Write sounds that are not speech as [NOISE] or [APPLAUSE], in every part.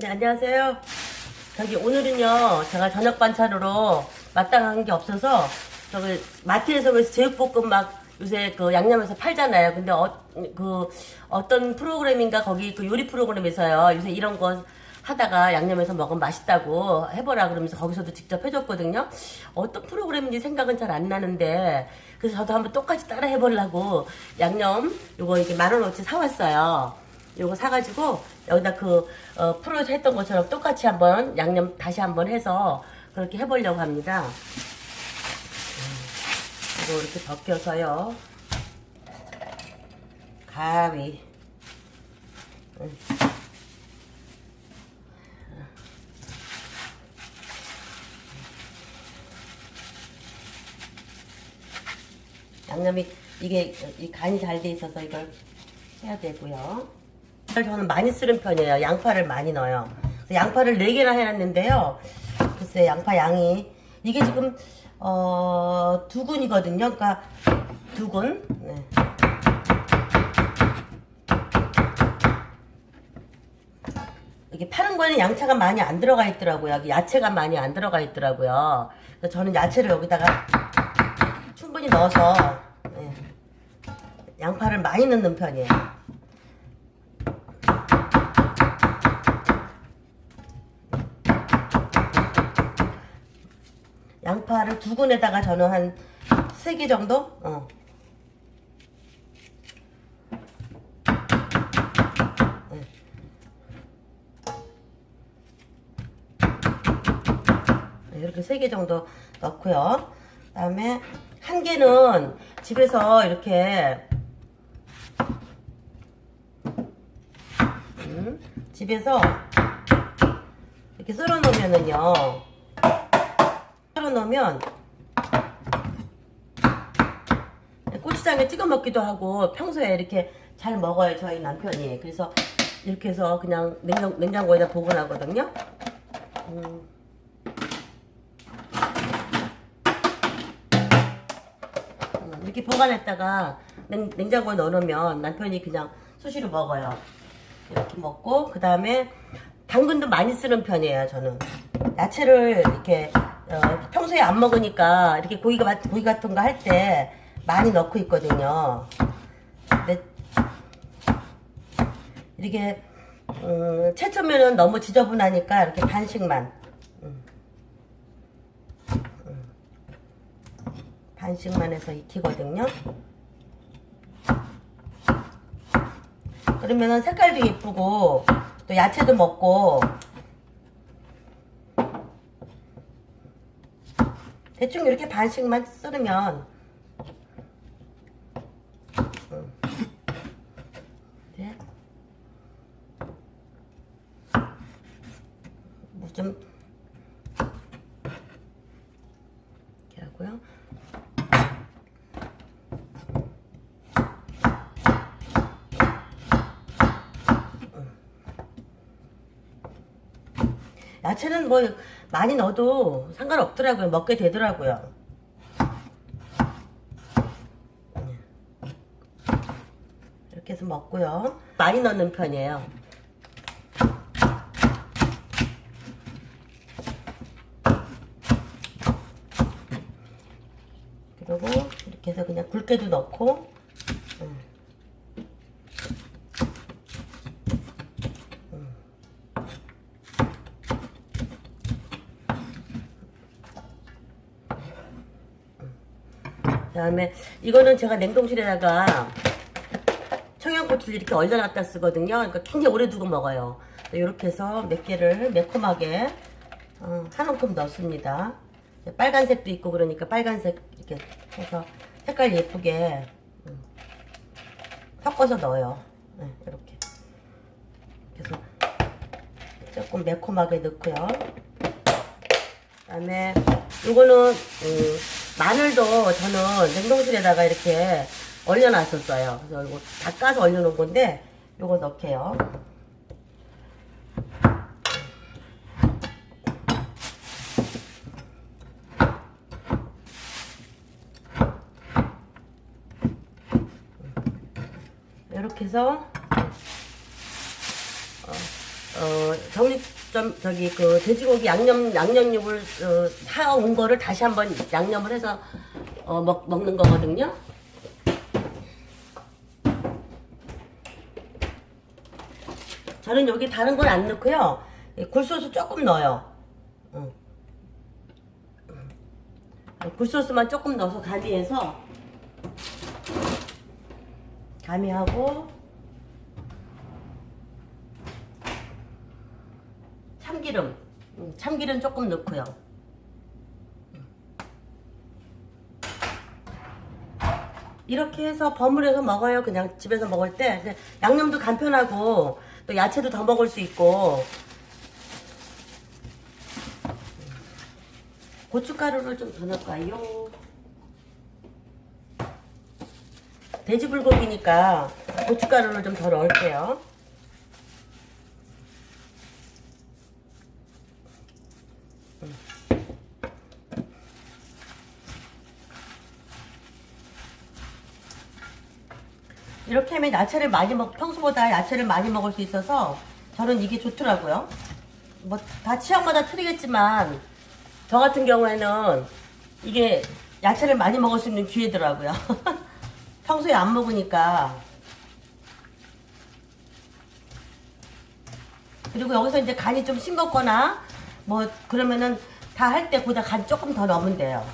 네, 안녕하세요. 저기 오늘은요, 제가 저녁 반찬으로 마땅한 게 없어서 저기 마트에서 그래서 제육볶음 막 요새 그 양념에서 팔잖아요. 근데 어, 그 어떤 프로그램인가 거기 그 요리 프로그램에서요. 요새 이런 거 하다가 양념해서 먹으면 맛있다고 해보라 그러면서 거기서도 직접 해줬거든요. 어떤 프로그램인지 생각은 잘 안 나는데 그래서 저도 한번 똑같이 따라 해보려고 양념 요거 이게 만 원어치 사왔어요. 요거 사가지고 여기다 그 어, 프로에서 했던 것처럼 똑같이 한번 양념 다시 한번 해서 그렇게 해보려고 합니다. 음, 이거 이렇게 벗겨서요. 가위. 음. 양념이 이게 이 간이 잘 돼 있어서 이걸 해야 되고요. 저는 많이 쓰는 편이에요. 양파를 많이 넣어요. 양파를 4개나 해놨는데요. 글쎄 양파 양이 이게 지금 어, 두 군이거든요. 그러니까 두 군. 네. 이게 파는 거에는 양차가 많이 안 들어가 있더라고요. 야채가 많이 안 들어가 있더라고요. 그래서 저는 야채를 여기다가 충분히 넣어서 네. 양파를 많이 넣는 편이에요. 양파를 두 군에다가 저는 한 세 개 정도? 어. 네. 네, 이렇게 세 개 정도 넣고요. 그 다음에 한 개는 집에서 이렇게 음, 집에서 이렇게 썰어 놓으면은요. 놓으면 고추장에 찍어 먹기도 하고 평소에 이렇게 잘 먹어요 저희 남편이. 그래서 이렇게 해서 그냥 냉장, 냉장고에다 보관하거든요. 음. 음, 이렇게 보관했다가 냉, 냉장고에 넣어놓으면 남편이 그냥 수시로 먹어요. 이렇게 먹고 그 다음에 당근도 많이 쓰는 편이에요 저는. 야채를 이렇게 어, 평소에 안 먹으니까 이렇게 고기가 맛- 고기 같은 거 할 때 많이 넣고 있거든요. 근데 이렇게 음, 채초면은 너무 지저분하니까 이렇게 반씩만 음. 음. 반씩만 해서 익히거든요. 그러면은 색깔도 예쁘고 또 야채도 먹고 대충 이렇게 반씩만 썰으면 음. 네. 뭐좀 이렇게 하고요. 야채는 뭐 많이 넣어도 상관없더라고요. 먹게 되더라고요. 이렇게 해서 먹고요. 많이 넣는 편이에요. 그리고 이렇게 해서 그냥 굵게도 넣고 다음에 이거는 제가 냉동실에다가 청양고추를 이렇게 얼려놨다 쓰거든요. 그러니까 굉장히 오래 두고 먹어요. 이렇게 해서 몇 개를 매콤하게 어, 한 움큼 넣습니다. 빨간색도 있고 그러니까 빨간색 이렇게 해서 색깔 예쁘게 음, 섞어서 넣어요. 네, 이렇게. 그래서 조금 매콤하게 넣고요. 그다음에 이거는 음, 마늘도 저는 냉동실에다가 이렇게 얼려놨었어요. 그래서 이거 닦아서 얼려놓은 건데 이거 넣게요. 이렇게 해서 어, 어, 정육 점 저기 그 돼지고기 양념 양념육을 어, 사온 거를 다시 한번 양념을 해서 어, 먹 먹는 거거든요. 저는 여기 다른 건 안 넣고요. 이 굴소스 조금 넣어요. 응. 굴소스만 조금 넣어서 가미해서 가미하고 참기름. 음, 참기름 조금 넣고요. 이렇게 해서 버무려서 먹어요. 그냥 집에서 먹을 때. 양념도 간편하고 또 야채도 더 먹을 수 있고. 고춧가루를 좀 더 넣을까요? 돼지 불고기니까 고춧가루를 좀 더 넣을게요. 이렇게 하면 야채를 많이 먹, 평소보다 야채를 많이 먹을 수 있어서 저는 이게 좋더라고요. 뭐 다 취향마다 틀리겠지만 저 같은 경우에는 이게 야채를 많이 먹을 수 있는 기회더라고요. [LAUGHS] 평소에 안 먹으니까. 그리고 여기서 이제 간이 좀 싱겁거나 뭐 그러면은 다 할때 거기다 간 조금 더 넣으면 돼요.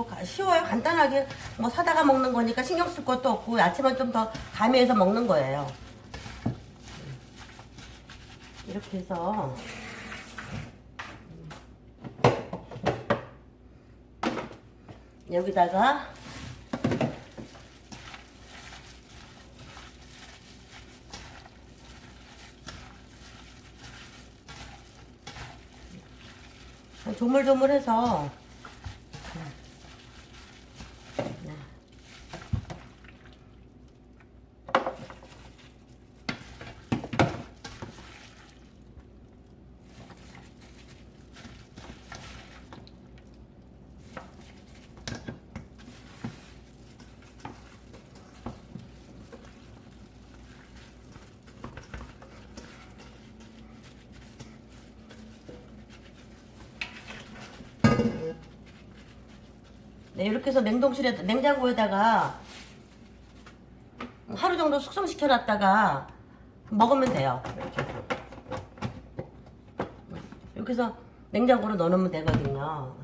뭐 가- 쉬워요. 간단하게 뭐 사다가 먹는 거니까 신경 쓸 것도 없고 야채만 좀 더 가미해서 먹는 거예요. 이렇게 해서 여기다가 조물조물해서 네, 이렇게 해서 냉동실에 냉장고에다가 하루 정도 숙성시켜 놨다가 먹으면 돼요. 이렇게 해서. 냉장고로 넣어놓으면 되거든요.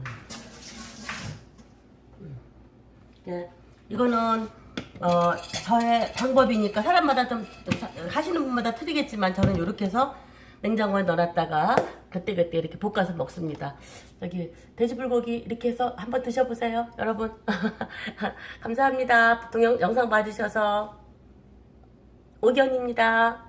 네, 이거는 어, 저의 방법이니까 사람마다 좀 사- 하시는 분마다 틀리겠지만 저는 이렇게 해서 냉장고에 넣어놨다가 그때그때 이렇게 볶아서 먹습니다. 여기 돼지불고기 이렇게 해서 한번 드셔보세요, 여러분. [LAUGHS] 감사합니다. 보통 영, 영상 봐주셔서 오견입니다.